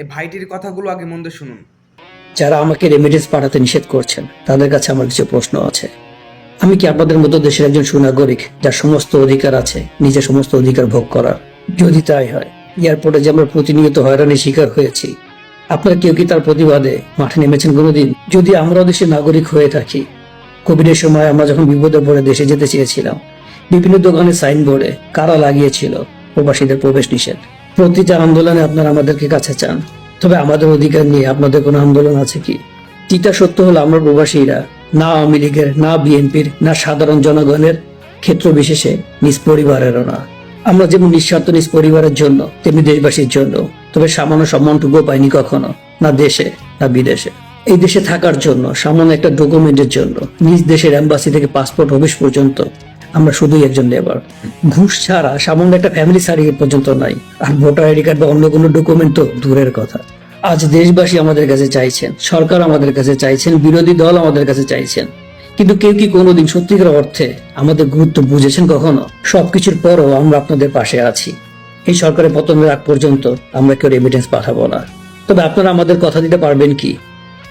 এই ভাইটির কথাগুলো আগে মন দিয়ে শুনুন। যারা আমাকে রেমিডেন্স পাঠাতে নিষেধ করছেন, তাদের কাছে আমার কিছু প্রশ্ন আছে। আমি কি আপনাদের মতো দেশের একজন সুনাগরিক, যার সমস্ত অধিকার আছে, নিজের সমস্ত অধিকার ভোগ করার? যদি তাই হয়, এয়ারপোর্টে যে আমরা প্রতিনিয়ত হয়রানির শিকার হয়েছি, আপনারা কেউ কি তার প্রতিবাদে মাঠে নেমেছেন কোনোদিন? যদি আমরাও দেশের নাগরিক হয়ে থাকি, কোভিডের সময় আমরা যখন বিপদে পড়ে দেশে যেতে চেয়েছিলাম, বিভিন্ন দোকানে সাইনবোর্ডে কারা লাগিয়েছিল, প্রবাসীদের প্রবেশ নিষেধ। প্রতিটা আন্দোলনে আপনারা আমাদেরকে কাছে চান। তবে আমাদের অধিকার নিয়ে আপনাদের কোনো আন্দোলন আছে কি? তিতা সত্য হলো, আমরা প্রবাসীরা, না আওয়ামী লীগের, না বিএনপির, না সাধারণ জনগণের ক্ষেত্র বিশেষে নিজ পরিবারেরও না। আমরা যেমন নিঃস্বার্থ নিজ পরিবারের জন্য, তেমনি দেশবাসীর জন্য। তবে সামান্য সম্মানটুকুও পাইনি কখনো, না দেশে, না বিদেশে। এই দেশে থাকার জন্য, সামান্য একটা ডকুমেন্টের জন্য, নিজ দেশের এম্বাসি থেকে পাসপোর্ট অফিস পর্যন্ত আমরা শুধুই একজন লেবার ঘুষ ছাড়া সামান্য একটা ফ্যামিলি সার্টিফিকেট পর্যন্ত নাই। আর ভোটার আইডি কার্ড বা অন্য কোনো ডকুমেন্ট তো দূরের কথা। আজ দেশবাসী আমাদের কাছে চাইছেন, সরকার আমাদের কাছে চাইছেন, বিরোধী দল আমাদের কাছে চাইছেন। কিন্তু কেউ কি কোনোদিন সত্যিকার অর্থে আমাদের গুরুত্ব বুঝেছেন কখনো? সবকিছুর পরও আমরা আপনাদের পাশে আছি। এই সরকারের পতনের আগ পর্যন্ত আমরা কেউ রেমিটেন্স পাঠাবো না। তবে আপনারা আমাদের কথা দিতে পারবেন কি?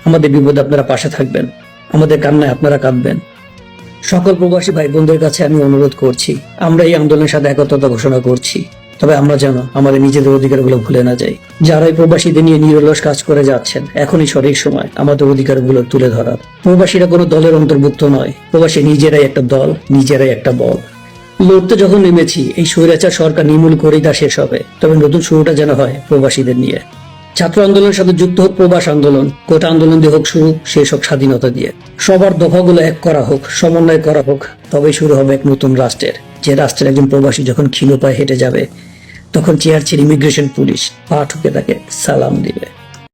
আমাদের বিপদে আপনারা পাশে থাকবেন। আমাদের কান্নায় আপনারা কাঁদবেন। সকল প্রবাসী ভাই বোনদের কাছে আমি অনুরোধ করছি আমরা এই আন্দোলনের সাথে একত্রতা ঘোষণা করছি। তবে আমরা যেন আমাদের নিজেদের অধিকারগুলো ভুলে না যাই। যারা এই প্রবাসীদের নিয়ে নিরলস কাজ করে যাচ্ছেন, এখনই সঠিক সময় আমাদের অধিকারগুলো তুলে ধরার। প্রবাসীরা কোনো দলের অন্তর্ভুক্ত নয়। প্রবাসী নিজেরাই একটা দল, নিজেরাই একটা বল। লড়তে যখন নেমেছি, এই স্বৈরাচার সরকার নির্মূল করেই তা শেষ হবে। তবে নতুন শুরুটা যেন হয় প্রবাসীদের নিয়ে। ছাত্র আন্দোলনের সাথে যুক্ত হোক, প্রবাস আন্দোলন, কোটা আন্দোলন দিয়ে হোক শুরু শেষ হোক স্বাধীনতা দিয়ে। সবার দফাগুলো এক করা হোক, সমন্বয় করা হোক, তবেই শুরু হবে এক নতুন রাষ্ট্রের। যে রাষ্ট্রের একজন প্রবাসী যখন ক্ষীণ পায়ে হেঁটে যাবে, তখন চেয়ার ছেড়ে ইমিগ্রেশন পুলিশ পাঠকে তাকে সালাম দিবে।